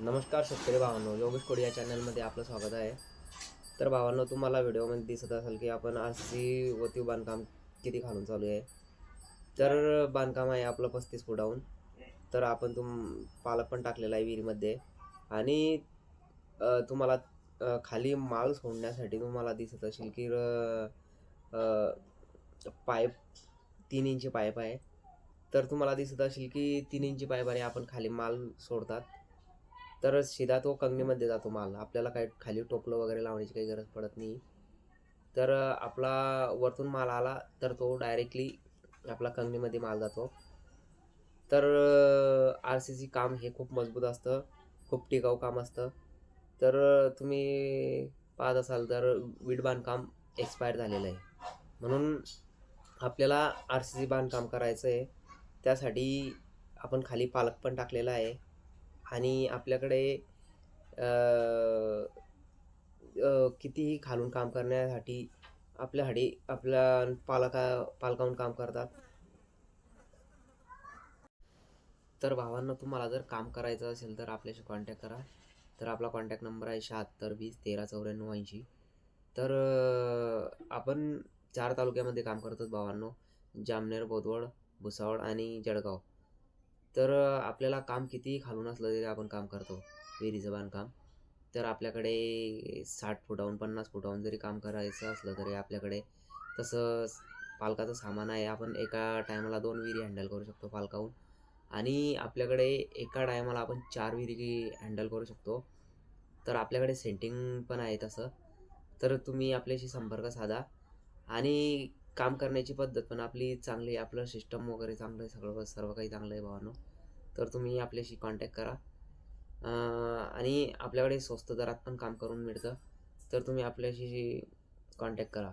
नमस्कार शेतकरी भावांनो योगेश कोडी या चॅनलमध्ये आपलं स्वागत आहे. तर भावांनो तुम्हाला व्हिडिओमध्ये दिसत असेल की आपण आर सी वती बांधकाम किती खालून चालू आहे. तर बांधकाम आहे आपलं पस्तीस फुटाहून. तर आपण तुम पालक पण टाकलेला आहे विहिरीमध्ये. आणि तुम्हाला खाली माल सोडण्यासाठी तुम्हाला दिसत असेल की पाईप तीन इंची पाईप आहे. तर तुम्हाला दिसत असेल की तीन इंची पाईपाने आपण खाली माल सोडतात. तर सीधा तो कंगणीमध्ये जातो माल. आपल्याला काही खाली टोपलं वगैरे लावण्याची काही गरज पडत नाही. तर आपला वरतून माल आला तर तो डायरेक्टली आपला कंगणीमध्ये माल जातो. तर आर सी सी काम हे खूप मजबूत असतं. खूप टिकाऊ काम असतं. तर तुम्ही पाहत असाल तर वीट बांधकाम एक्सपायर झालेलं आहे. म्हणून आपल्याला आर सी सी बांधकाम करायचं आहे. त्यासाठी आपण खाली पालक पण टाकलेला आहे. आणि आपल्याकडे कितीही खालून काम करण्यासाठी आपल्यासाठी आपल्या पालका पालकाहून काम करतात. तर भावांना तुम्हाला जर काम करायचं असेल तर आपल्याशी कॉन्टॅक्ट करा. तर आपला कॉन्टॅक्ट नंबर आहे शहात्तर वीस तेरा चौऱ्याण्णव ऐंशी. तर आपण चार तालुक्यामध्ये काम करतो भावांनो. जामनेर बोदवड भुसावळ आणि जळगाव. तर आपल्याला काम कितीही खालून असलं तरी आपण काम करतो. विहिरीचं बांधकाम. तर आपल्याकडे साठ फुटाहून पन्नास फुटाहून जरी काम करायचं असलं तरी आपल्याकडे तसं पालकाचं सामान आहे. आपण एका टायमाला दोन विहिरी हँडल करू शकतो पालकाहून. आणि आपल्याकडे एका टायमाला आपण चार विहिरी हँडल करू शकतो. तर आपल्याकडे सेंटिंग पण आहे तसं. तर तुम्ही आपल्याशी संपर्क साधा. आणि काम करण्याची पद्धत पण आपली चांगली आहे. आपलं सिस्टम वगैरे चांगलं आहे. सगळं सर्व काही चांगलं आहे भावानो. तर तुम्ही आपल्याशी कॉन्टॅक्ट करा. आणि आपल्याकडे स्वस्त दरात पण काम करून मिळतं. तर तुम्ही आपल्याशी कॉन्टॅक्ट करा.